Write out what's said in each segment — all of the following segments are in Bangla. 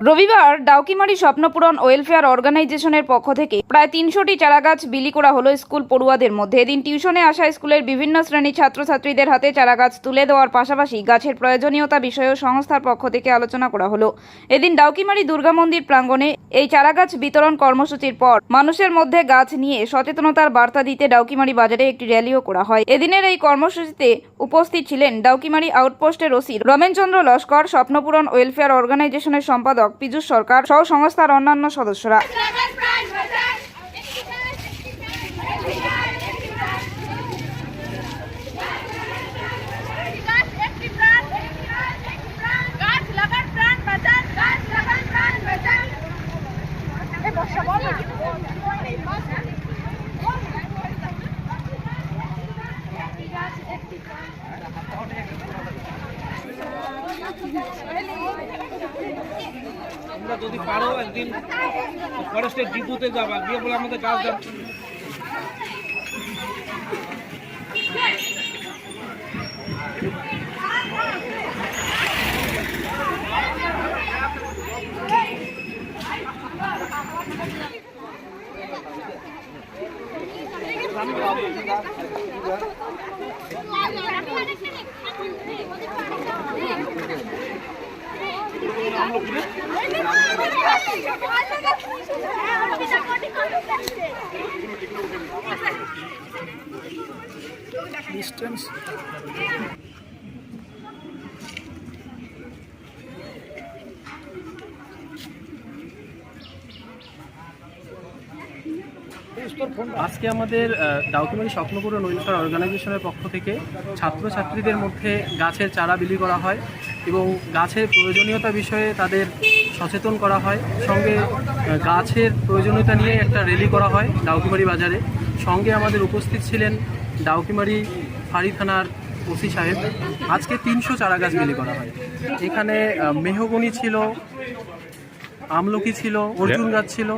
রবিবার ডাউকিমারি স্বপ্নপূরণ ওয়েলফেয়ার অর্গানাইজেশনের পক্ষ থেকে প্রায় তিনশোটি চারাগাছ বিলি করা হলো স্কুল পড়ুয়াদের মধ্যে। এদিন টিউশনে আসা স্কুলের বিভিন্ন শ্রেণির ছাত্রছাত্রীদের হাতে চারাগাছ তুলে দেওয়ার পাশাপাশি গাছের প্রয়োজনীয়তা বিষয়েও সংস্থার পক্ষ থেকে আলোচনা করা হলো। এদিন ডাউকিমারি দুর্গা মন্দির প্রাঙ্গণে এই চারাগাছ বিতরণ কর্মসূচির পর মানুষের মধ্যে গাছ নিয়ে সচেতনতার বার্তা দিতে ডাউকিমারি বাজারে একটি র্যালিও করা হয়। এদিনের এই কর্মসূচিতে উপস্থিত ছিলেন ডাউকিমারি আউটপোস্টের ওসি রমেনচন্দ্র লস্কর, স্বপ্নপূরণ ওয়েলফেয়ার অর্গানাইজেশনের সম্পাদক পীযূষ সরকার সহ সংস্থার অন্যান্য সদস্যরা Dragon Pride বাজার গাছ একটি প্রাণ গাছ লাগান প্রাণ বাঁচান গাছ লাগান প্রাণ বাঁচান এই বর্ষা বল না গাছ একটি প্রাণ তোমরা যদি পারো একদিন ফরেস্টের ডিপুতে যাবা। গিয়ে বলে আমাদের গাছ distance আজকে আমাদের ডাউকিমারি স্বপ্নপূরণ অর্গানাইজেশনের পক্ষ থেকে ছাত্রছাত্রীদের মধ্যে গাছের চারা বিলি করা হয় এবং গাছের প্রয়োজনীয়তা বিষয়ে তাদের সচেতন করা হয়। সঙ্গে গাছের প্রয়োজনীয়তা নিয়ে একটা র্যালি করা হয় ডাউকিমারি বাজারে। সঙ্গে আমাদের উপস্থিত ছিলেন ডাউকিমারি ফাঁড়ি থানার ওসি সাহেব। আজকে তিনশো চারা গাছ বিলি করা হয়। এখানে মেহগনি ছিল আমলকি ছিল অর্জুন গাছ ছিল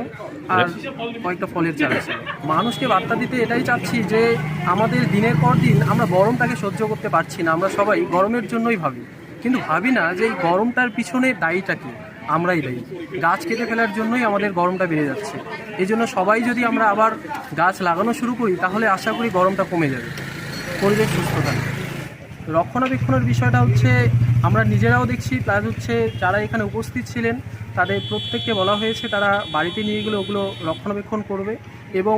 আর কয়েকটা ফলের চারা ছিল। মানুষকে বার্তা দিতে এটাই চাচ্ছি যে আমাদের দিনের পর দিন আমরা গরমটাকে সহ্য করতে পারছি না আমরা সবাই গরমের জন্যই ভাবি। কিন্তু ভাবি না যে এই গরমটার পিছনে দায়ীটা কি? আমরাই দায়ী। গাছ কেটে ফেলার জন্যই আমাদের গরমটা বেড়ে যাচ্ছে। এই জন্য সবাই যদি আমরা আবার গাছ লাগানো শুরু করি তাহলে আশা করি গরমটা কমে যাবে। পরিবেশ সুস্থ থাকবে। রক্ষণাবেক্ষণের বিষয়টা হচ্ছে আমরা নিজেরাও দেখছি প্লাস হচ্ছে যারা এখানে উপস্থিত ছিলেন তাদের প্রত্যেককে বলা হয়েছে তারা বাড়িতে নিয়ে গেলে ওগুলো রক্ষণাবেক্ষণ করবে এবং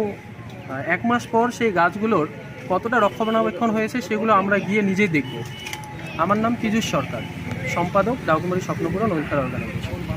এক মাস পর সেই গাছগুলোর কতটা রক্ষণাবেক্ষণ হয়েছে সেগুলো আমরা গিয়ে নিজেই দেখব। আমার নাম পীযুষ সরকার। সম্পাদক ডাকুমারি স্বপ্নপুরন ওয়েলফেয়ার অর্গানাইজেশন।